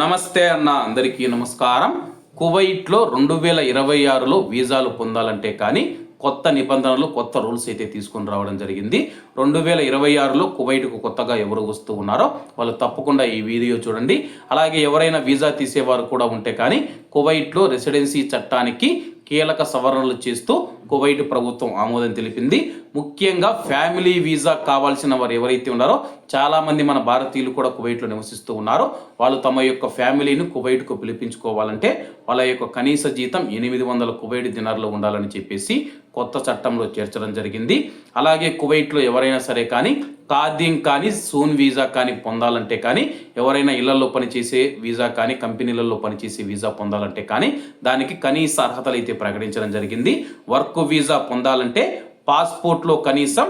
నమస్తే అన్న అందరికీ నమస్కారం. కువైట్లో రెండు వేల ఇరవై ఆరులో వీసాలు పొందాలంటే కానీ కొత్త నిబంధనలు కొత్త రూల్స్ అయితే తీసుకొని రావడం జరిగింది. రెండు వేల ఇరవై ఆరులో కువైట్కు కొత్తగా ఎవరు వస్తూ ఉన్నారో వాళ్ళు తప్పకుండా ఈ వీడియో చూడండి. అలాగే ఎవరైనా వీసా తీసేవారు కూడా ఉంటే కానీ కువైట్లో రెసిడెన్సీ చట్టానికి కీలక సవరణలు చేస్తూ కువైట్ ప్రభుత్వం ఆమోదం తెలిపింది. ముఖ్యంగా ఫ్యామిలీ వీసా కావాల్సిన వారు ఎవరైతే ఉన్నారో చాలామంది మన భారతీయులు కూడా కువైట్లో నివసిస్తూ ఉన్నారు. వాళ్ళు తమ యొక్క ఫ్యామిలీని కువైట్కు పిలిపించుకోవాలంటే వాళ్ళ యొక్క కనీస జీతం ఎనిమిది వందల కువైట్ దినార్లు ఉండాలని చెప్పేసి కొత్త చట్టంలో చేర్చడం జరిగింది. అలాగే కువైట్లో ఎవరైనా సరే కానీ ఖాదీం కానీ సూన్ వీసా కానీ పొందాలంటే కానీ ఎవరైనా ఇళ్ళలో పనిచేసే వీసా కానీ కంపెనీలలో పనిచేసే వీసా పొందాలంటే కానీ దానికి కనీస అర్హతలు అయితే ప్రకటించడం జరిగింది. వర్క్ వీసా పొందాలంటే పాస్పోర్ట్లో కనీసం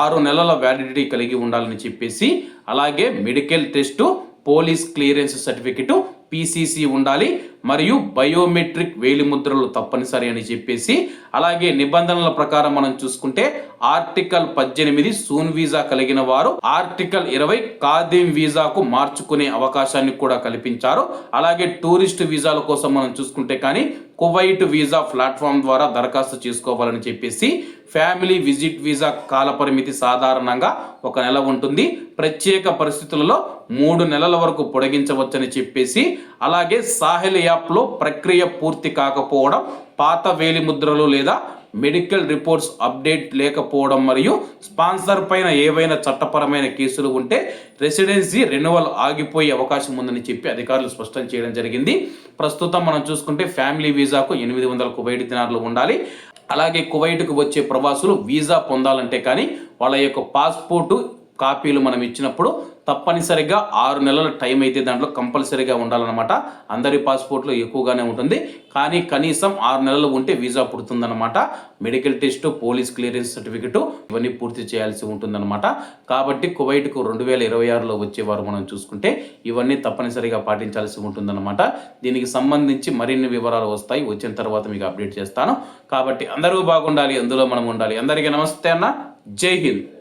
ఆరు నెలల వ్యాలిడిటీ కలిగి ఉండాలని చెప్పేసి అలాగే medical test police clearance certificate PCC ఉండాలి మరియు బయోమెట్రిక్ వేలిముద్రలు తప్పనిసరి అని చెప్పేసి అలాగే నిబంధనల ప్రకారం మనం చూసుకుంటే ఆర్టికల్ పద్దెనిమిది సూన్ వీసా కలిగిన వారు ఆర్టికల్ ఇరవై కాదిం వీసాకు మార్చుకునే అవకాశాన్ని కూడా కల్పించారు. అలాగే టూరిస్ట్ వీసాల కోసం మనం చూసుకుంటే కానీ కువైట్ వీసా ప్లాట్ఫామ్ ద్వారా దరఖాస్తు చేసుకోవాలని చెప్పేసి ఫ్యామిలీ విజిట్ వీసా కాలపరిమితి సాధారణంగా ఒక నెల ఉంటుంది. ప్రత్యేక పరిస్థితులలో మూడు నెలల వరకు పొడిగించవచ్చని చెప్పేసి అలాగే సాహిల్ యాప్లో ప్రక్రియ పూర్తి కాకపోవడం పాత వేలిముద్రలు లేదా మెడికల్ రిపోర్ట్స్ అప్డేట్ లేకపోవడం మరియు స్పాన్సర్ పైన ఏవైనా చట్టపరమైన కేసులు ఉంటే రెసిడెన్సీ రెన్యువల్ ఆగిపోయే అవకాశం ఉందని చెప్పి అధికారులు స్పష్టం చేయడం జరిగింది. ప్రస్తుతం మనం చూసుకుంటే ఫ్యామిలీ వీసాకు ఎనిమిది వందల కువైట్ దినార్లు ఉండాలి. అలాగే కువైట్కు వచ్చే ప్రవాసులు వీసా పొందాలంటే కానీ వాళ్ళ యొక్క పాస్పోర్టు కాపీలు మనం ఇచ్చినప్పుడు తప్పనిసరిగా ఆరు నెలల టైం అయితే దాంట్లో కంపల్సరీగా ఉండాలన్నమాట. అందరి పాస్పోర్ట్లో ఎక్కువగానే ఉంటుంది. కానీ కనీసం ఆరు నెలలు ఉంటే visa పుడుతుందన్నమాట. Medical test police clearance certificate ఇవన్నీ పూర్తి చేయాల్సి ఉంటుందన్నమాట. కాబట్టి కువైట్కు రెండు వేల ఇరవై ఆరులో వచ్చేవారు మనం చూసుకుంటే ఇవన్నీ తప్పనిసరిగా పాటించాల్సి ఉంటుందన్నమాట. దీనికి సంబంధించి మరిన్ని వివరాలు వస్తాయి. వచ్చిన తర్వాత మీకు అప్డేట్ చేస్తాను. కాబట్టి అందరూ బాగుండాలి. అందులో మనం ఉండాలి. అందరికీ నమస్తే అన్న. జై హింద్.